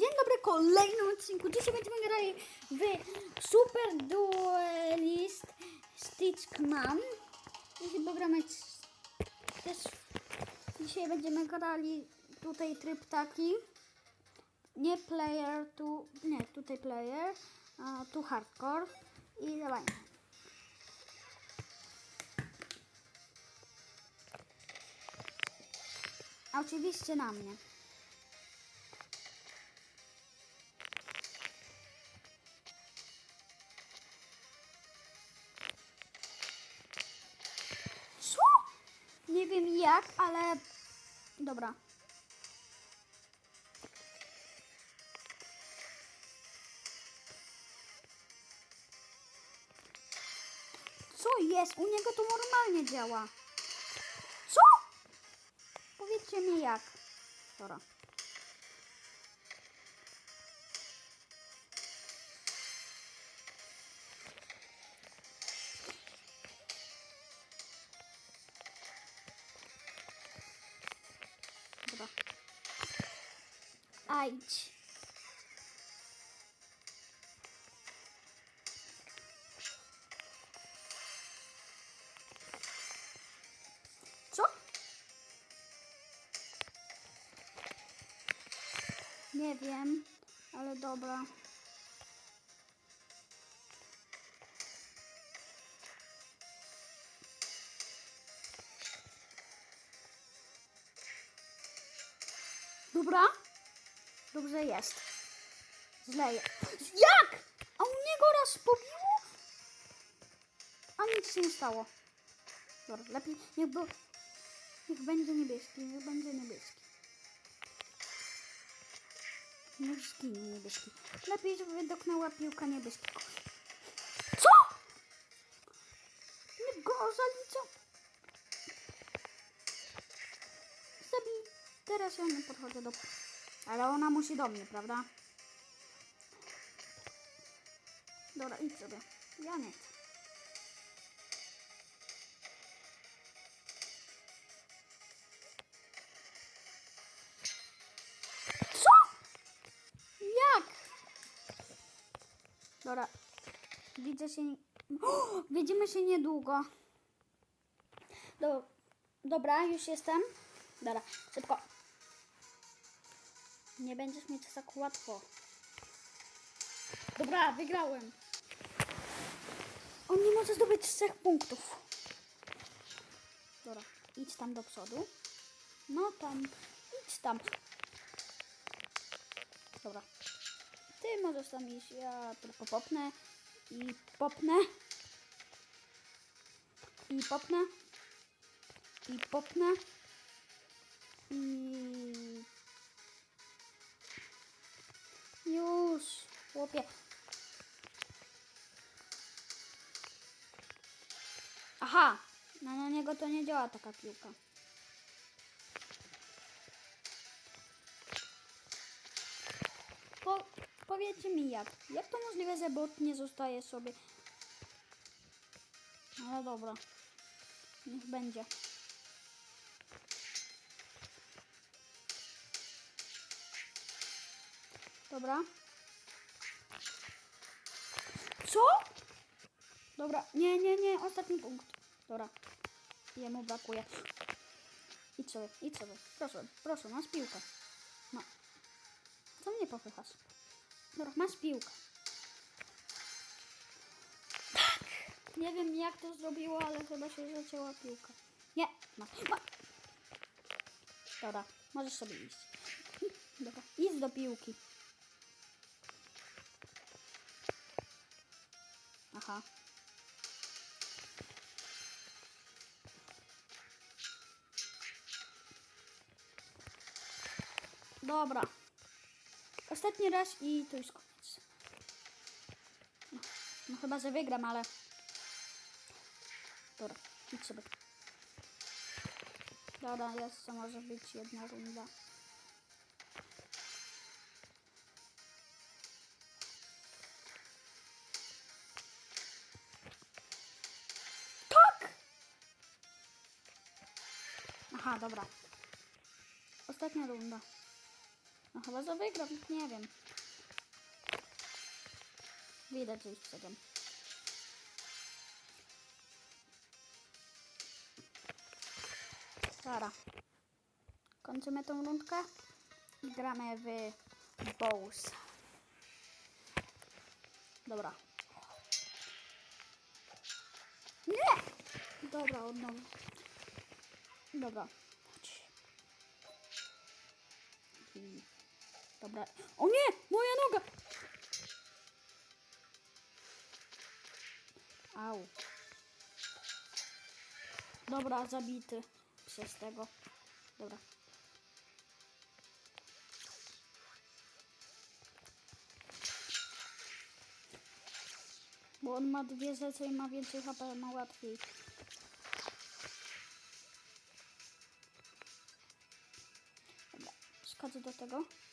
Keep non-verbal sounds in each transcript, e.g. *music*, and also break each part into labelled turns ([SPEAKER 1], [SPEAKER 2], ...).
[SPEAKER 1] Dzień dobry, kolejny odcinku. Dzisiaj będziemy grali w Super Duelist Stitchman. I chyba gramy c- też. Dzisiaj będziemy grali tutaj tryb taki. Nie player, tu. Nie, tutaj player. A tu hardcore. I dawaj. A oczywiście na mnie. Jak, ale dobra. Co jest? U niego to normalnie działa. Co? Powiedzcie mi jak. Dobra. Ajdź. Co? Nie wiem, ale dobra. Dobra? Dobrze jest. Jest. *laughs* Jak? A u niego raz pobiło? A nic się nie stało. Dobra, lepiej niech, był, niech będzie niebieski, niech będzie niebieski. Niech zginie niebieski. Lepiej, żeby dotknęła piłka niebieskiego. Co? Nie go zaliczą. Zabij. Teraz ja nie podchodzę do... Ale ona musi do mnie, prawda? Dobra, idź sobie. Ja nie chcę. Co? Jak? Dobra. Widzę się... O, widzimy się niedługo. Do, dobra, już jestem. Dobra, szybko. Nie będziesz mieć tak łatwo. Dobra, wygrałem. On nie może zdobyć trzech punktów. Dobra, idź tam do przodu. No tam, idź tam. Dobra. Ty możesz tam iść, ja tylko popnę i popnę. I popnę. I popnę. I... Już, chłopie. Aha, no na niego to nie działa taka piłka. Po, powiedzcie mi jak. Jak to możliwe, że bot nie zostaje sobie? Ale dobra. Niech będzie. Dobra. Co? Dobra, nie, nie, nie, ostatni punkt. Dobra. Jemu brakuje. Idź sobie, idź sobie. Proszę, proszę, masz piłkę. No. Co mnie popychasz? Dobra, masz piłkę. Tak! Nie wiem jak to zrobiło, ale chyba się zacięła piłka. Nie, masz. Ma. Dobra, możesz sobie iść. *laughs* Dobra, idź do piłki. Dobra. Ostatni raz i to już koniec. No, no chyba, że wygram, ale... Dobra, idź sobie. Dobra, jeszcze może być jedna runda. Tak! Aha, dobra. Ostatnia runda. No chyba Może wygram, nie wiem. Widać, że już przegram. Dobra. Kończymy tą rundkę i gramy w Bows. Dobra. Nie! Dobra, od nowa. Dobra. Dobra. O nie! Moja noga! Au. Dobra, zabity przez tego. Dobra. Bo on ma dwie rzeczy i ma więcej HP, ma łatwiej. Dobra, do tego.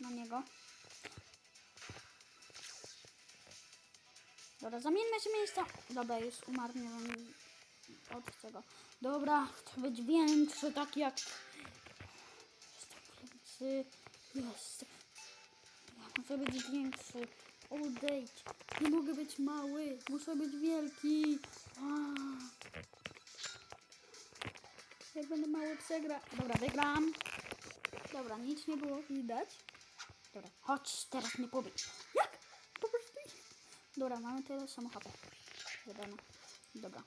[SPEAKER 1] Na niego. Dobra, zamieńmy się miejsca. Dobra, już umarł, nie wiem od czego. Dobra, to być większy, tak jak... Jestem większy. Jest. Ja muszę być większy. Odejdź. Nie mogę być mały. Muszę być wielki. Jak będę mały, przegra. Dobra, wygram. Dobra, nic nie było widać. Dobra, chodź, teraz mnie pobij. Jak? Po prostu... Dobra, mamy tyle samo HP. Wiadomo. Dobra.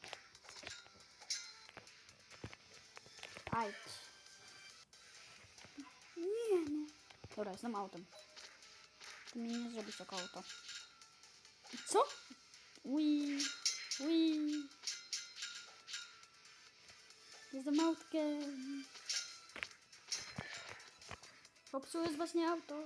[SPEAKER 1] Ajdź. Nie no. Dobra, jestem autem. Ty mi nie zrobisz jako auto. Co? Ui. Ui. Jestem autkiem. Popsułeś właśnie auto.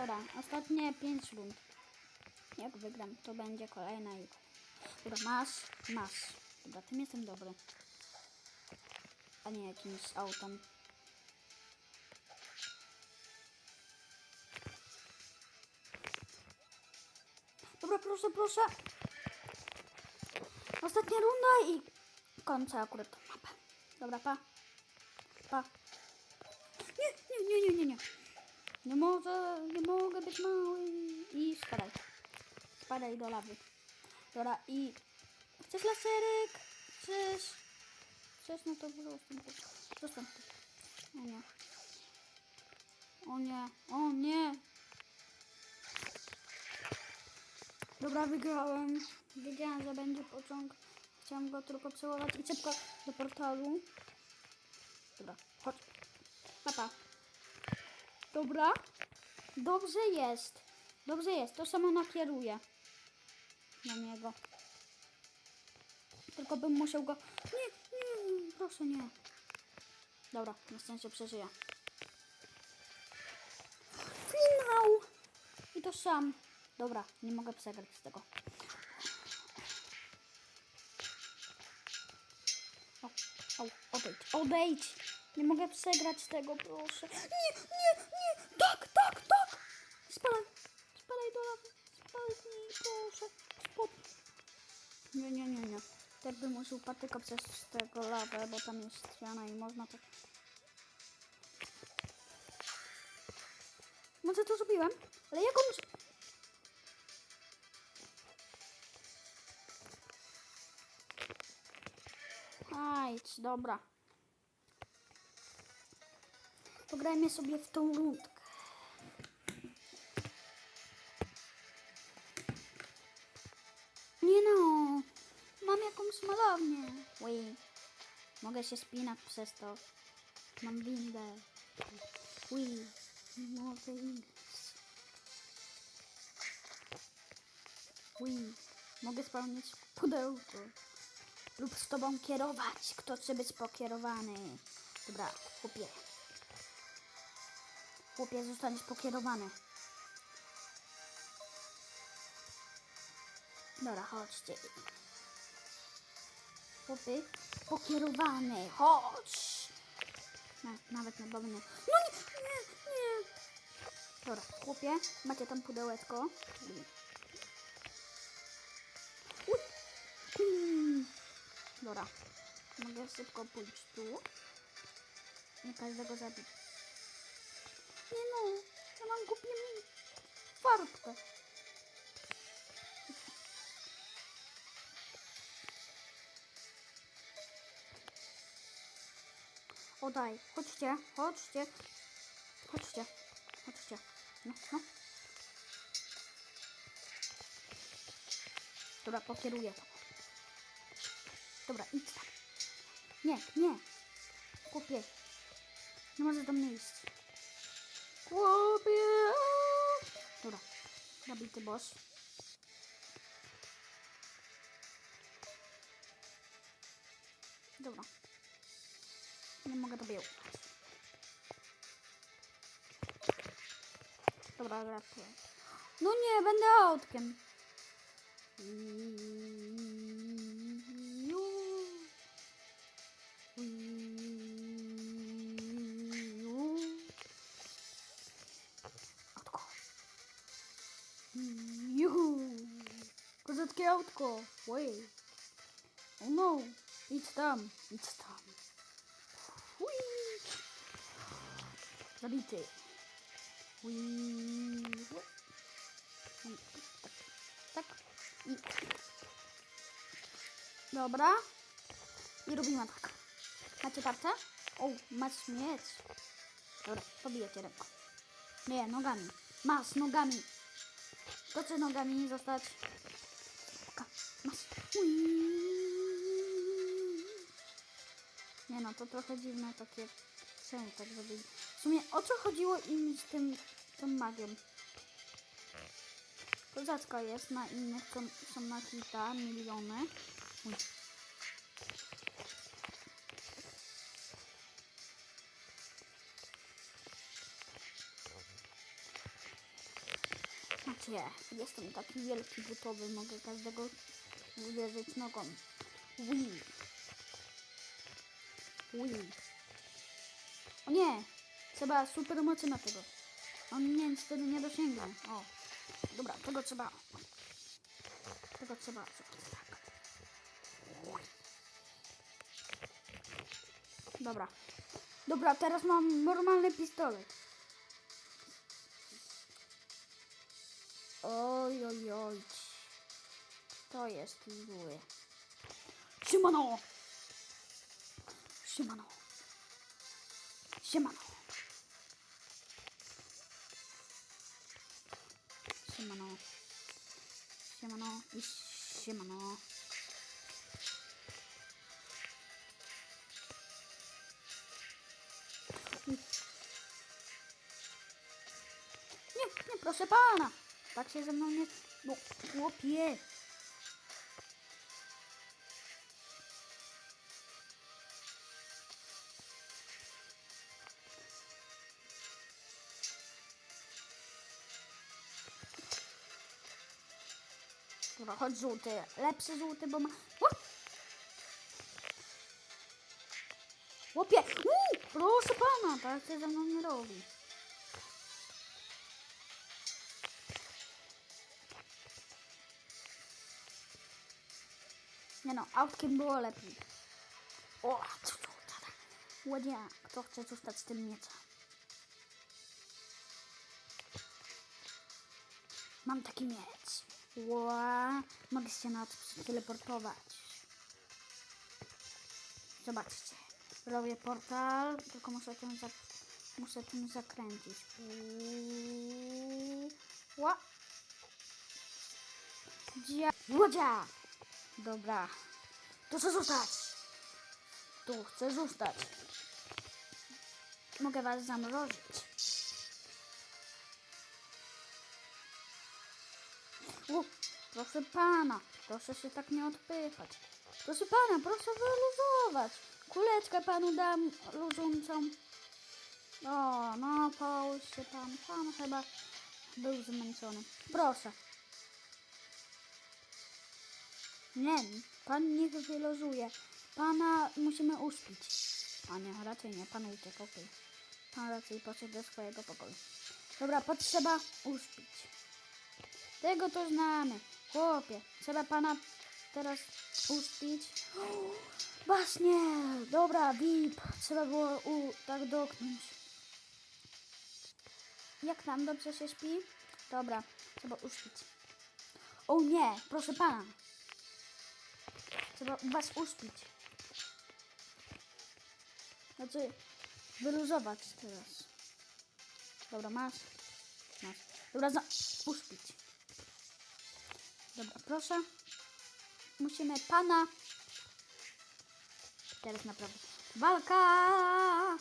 [SPEAKER 1] Dobra, ostatnie 5 rund. Jak wygram, to będzie kolejna i Dobra, masz, masz. Dobra, tym jestem dobry. A nie jakimś autem. Dobra, proszę, proszę. Ostatnia runda i kończę akurat tą mapę. Dobra, pa. Pa. Nie, nie, nie, nie, nie, nie. Nie może, nie mogę być mały. I spadaj. Spadaj do lawy. Dobra, i... Chcesz laserek? Chcesz? Chcesz? No to zostań. Zostań. O nie. O nie. O nie. Dobra, wygrałem. Wiedziałem, że będzie pociąg. Chciałem go tylko przełować i szybko do portalu. Dobra, chodź. Papa. Dobra. Dobrze jest. Dobrze jest. To samo nakieruję na niego. Tylko bym musiał go... Nie, nie, proszę nie. Dobra, na szczęście przeżyję. Finał! I to sam. Dobra, nie mogę przegrać z tego. O, o, odejdź, odejdź! Nie mogę przegrać tego, proszę. Nie, nie, nie! Tak bym musiał patyka przez tego lawę, bo tam jest ściana i można to... Może to zrobiłem? Ale jak on... Ajdź, dobra. Pograjmy sobie w tą rundkę. Nie no, mam jakąś malownię. Ui, mogę się spinać przez to. Mam windę. Ui, mogę. Ui, mogę spełnić pudełko. Lub z tobą kierować. Kto chce być pokierowany? Dobra, chłopie. Chłopie, zostaniesz pokierowany. Dobra, chodźcie. Chłopy, pokierowany. Chodź. Na, nawet na bobnie. No nie, nie, nie. Dobra, chłopie, macie tam pudełeczko. Dobra, mogę szybko pójść tu. Nie każdego zabić. Nie no, ja mam głupią farbkę. O daj, chodźcie, chodźcie, chodźcie, chodźcie. No, no. Dobra, pokieruję to. Dobra, idź tam. Nie, nie. Kupię. Nie możesz do mnie iść. Kupię. Dobra, zabity boss. Dobra. Autkiem. Iu. Iu. Autko. Juhu. Kozackie autko. Oj. Oh no. Idź tam. Idź tam. Zabity. I tak. Tak. I. Dobra. I robimy tak. Macie tarczę? O, masz mieć. Dobra, pobijecie ręką. Nie, nogami. Masz, nogami. To czy nogami zostać? Taka, Masz. Nie no, to trochę dziwne takie czemu tak zrobili. W sumie o co chodziło im z tym, tą magią? Kozacka jest na innych, są, na hita, miliony. Uj. Znacie, jestem taki wielki butowy, mogę każdego uderzyć nogą. Ui. Ui. Nie! Trzeba super mocy na tego. On nie, wtedy nie dosięgnie. O. Dobra, tego trzeba. Tego trzeba. Dobra. Dobra, teraz mam normalny pistolet. Oj, oj, oj. To jest zły. Siemano! Siemano. Siemano. Siemano. Siemano i siemano. Nie, nie, proszę pana. Tak się ze mną nie... No, chłopie. Dobra, chodź żółty. Lepszy żółty, bo ma... Łopie! Proszę pana, tak się ze mną nie robi. Nie no, autkiem było lepiej. O, co to? Łodzia, kto chce zostać z tym mieczem? Mam taki miecz. Ła, mogę się na to teleportować. Zobaczcie. Robię portal, tylko muszę tym, za, muszę tym zakręcić. Uuu, Ła. Dzia. Łodzia! Dobra. Tu chcę zostać. Tu chcę zostać. Mogę was zamrozić. Proszę pana, proszę się tak nie odpychać. Proszę pana, proszę wyluzować. Kuleczkę panu dam luzuncą. O, no połóż się pan. Pan chyba był zmęczony. Proszę. Nie, pan niech wylozuje. Pana musimy uśpić. A nie, raczej nie, pan uciekł, okej. Pan raczej poszedł do swojego pokoju. Dobra, potrzeba uśpić. Tego to znamy. Chłopie, trzeba pana teraz uśpić. Właśnie, dobra, VIP. Trzeba było u, tak doknąć. Jak tam, dobrze się śpi? Dobra, trzeba uśpić. O nie, proszę pana. Trzeba was uśpić. Znaczy, wyluzować teraz. Dobra, masz. Masz. Dobra, za... uśpić. Dobra, proszę. Musimy pana. Teraz naprawdę. Walka!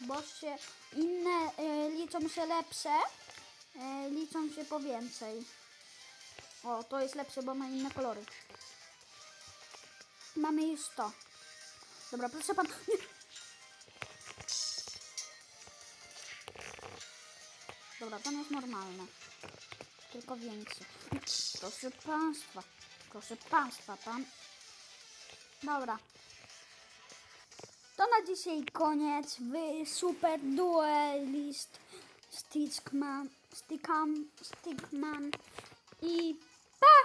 [SPEAKER 1] Bo się inne y, liczą się lepsze, y, liczą się po więcej. O, to jest lepsze, bo ma inne kolory. Mamy już 100. Dobra, proszę pan. Nie. Dobra, nie jest normalne. Tylko większy. Proszę państwa. Proszę państwa, pan. Dobra. To na dzisiaj koniec w Super Duelist Stickman, Stickam, Stickman i